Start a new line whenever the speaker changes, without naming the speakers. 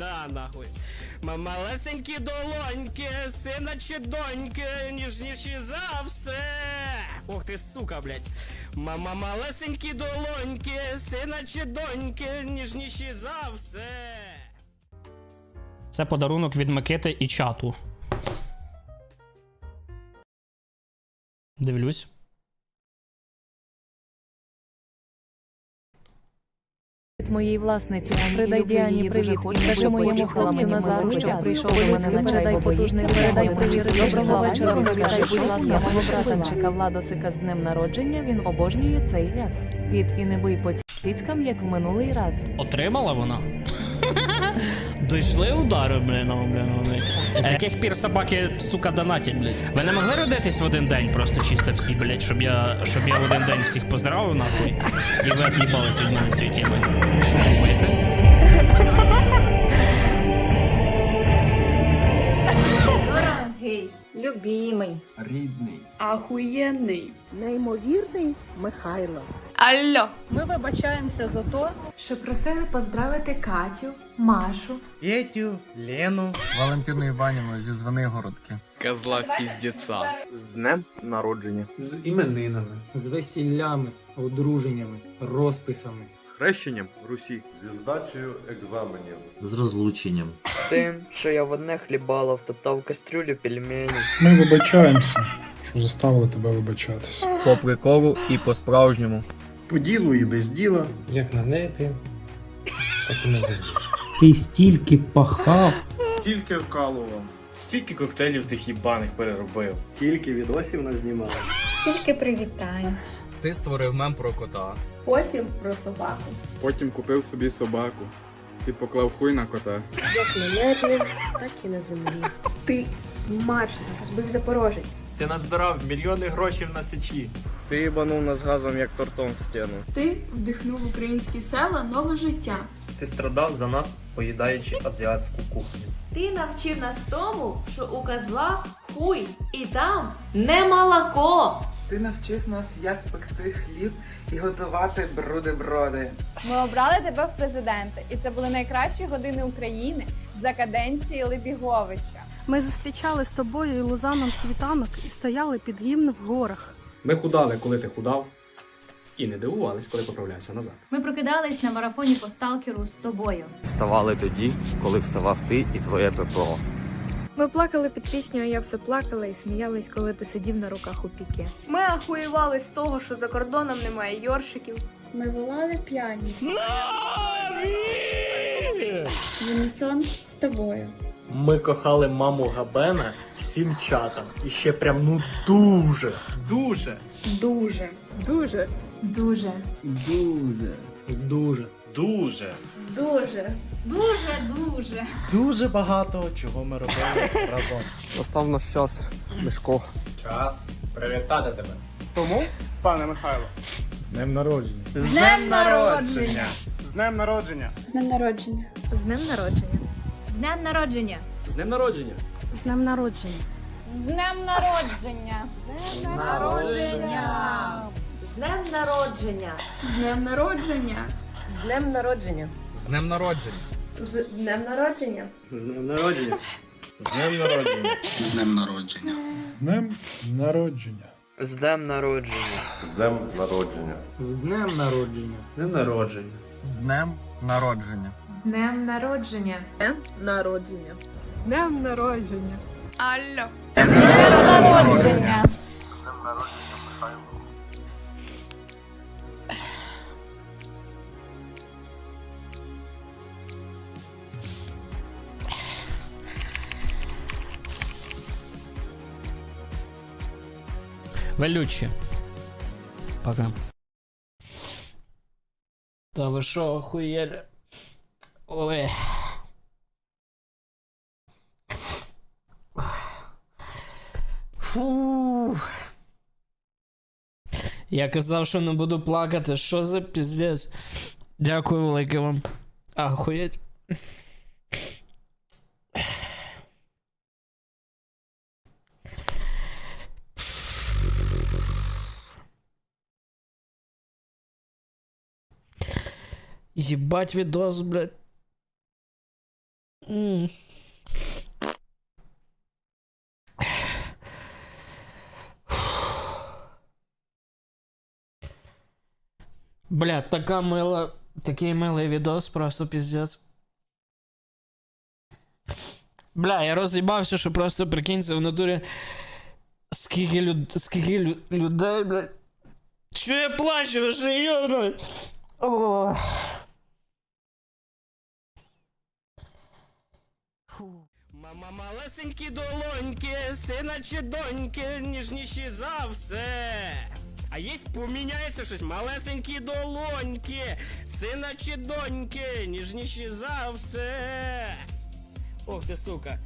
пізда, нахуй. Малесенькі долоньки, сина чи доньки, ніжніші за все. Ох ти, сука, блядь. Мама малесенькі долоньки, сина чи доньки, ніжніші за все. Це подарунок від Микити і чату. Дивлюсь.
Від моєї власниці. Передай Діані привіт. і скажи моєму хлопцю Назару, що прийшов до мене на чай потужний передай привіт. доброго вечора, Розповідай, будь ласка, мого братанчика Владосика з днем народження, він обожнює цей еф. Від і не бий по як в минулий раз.
Отримала вона? Дійшли удари, блін, ну, блін, вони. З яких пір собаки, сука, донатять, блядь? Ви не могли родитись в один день просто чисто всі, блядь, щоб я, щоб я в один день всіх поздравив, нахуй, і ви от'їбались від мене цією темою. Що думаєте?
Дорогий, любимий,
Рідний.
Ахуєнний.
неймовірний Михайло.
Алло.
Ми вибачаємося за то, що просили поздравити Катю, Машу.
Петю, Лену.
Валентину Іванівну зі Звенигородки.
Козла піздеця.
З днем народження.
з іменинами,
з весіллями, одруженнями, розписами.
Хрещенням Русі.
Зі здачею екзаменів.
З розлученням.
Тим, що я в одне хлібало втоптав в кастрюлю пельмені.
Ми вибачаємося, що заставили тебе вибачатись.
По приколу і по-справжньому.
По ділу і без діла.
Як на небі, так і на землі.
Ти стільки пахав.
Тільки вкалував.
Стільки коктейлів тих їбаних переробив.
Тільки відосів назнімав.
Тільки привітань.
Ти створив мем про кота.
Потім про собаку.
Потім купив собі собаку. Ти поклав хуй на кота.
Як на небі, так і на землі.
Ти смачно розбив запорожець.
Ти назбирав мільйони грошей на сечі.
Ти їбанув нас газом як тортом в стіну.
Ти вдихнув в українські села нове життя.
Ти страдав за нас, поїдаючи азіатську кухню.
Ти навчив нас тому, що у козла хуй і там не молоко.
Ти навчив нас, як пекти хліб і готувати бруди-броди.
Ми обрали тебе в президенти, і це були найкращі години України за каденції Лебіговича.
Ми зустрічали з тобою і Лузаном світанок і стояли під гімн в горах.
Ми худали, коли ти худав, і не дивувались, коли поправлявся назад.
Ми прокидались на марафоні по сталкеру з тобою.
Вставали тоді, коли вставав ти і твоє ППО.
Ми плакали під пісню, а я все плакала і сміялись, коли ти сидів на руках у піке.
Ми ахуєвали з того, що за кордоном немає йоршиків.
Ми волали п'яні. В унісон з тобою.
Ми кохали маму Габена всім чатом. І ще прям ну дуже.
Дуже,
Дуже.
Дуже.
Дуже.
Дуже. Дуже.
дуже.
Дуже. Дуже, дуже.
Дуже багато чого ми робили разом. Настав наш час, Мишко.
Час привітати тебе.
Тому, пане Михайло,
З днем народження.
з
днем народження!
з днем народження!
З днем народження.
З днем народження.
З днем народження.
З днем народження!
З днем народження.
З днем народження. З днем народження.
З днем народження.
З днем народження.
З днем народження.
З днем народження!
З днем народження.
З днем народження!
З днем народження!
З днем народження!
З днем народження!
З днем народження.
З днем народження.
З днем народження.
З Днем народження.
З днем народження.
З днем народження.
Народження.
З днем народження.
Алло.
З днем
народження.
Велючі. Пока. Та ви що, охуєли? Ой. Фу. Я казав, що не буду плакати. Що за піздець? Дякую велике вам. Ахуєть. Ебать видос, блядь. Бля, така мила. Такий милий відос, просто піздець. Бля, я роз'їбався, що просто прикинься в натурі. Скільки люд... Скільки лю... людей, бля. Чо я плачу, вже йобну? О. Мама малесенькі долоньки, сина чи доньки, ніжніші за все. А єсть поміняється щось, малесенькі долоньки, сина чи доньки, ніжніші за все. Ох ти сука.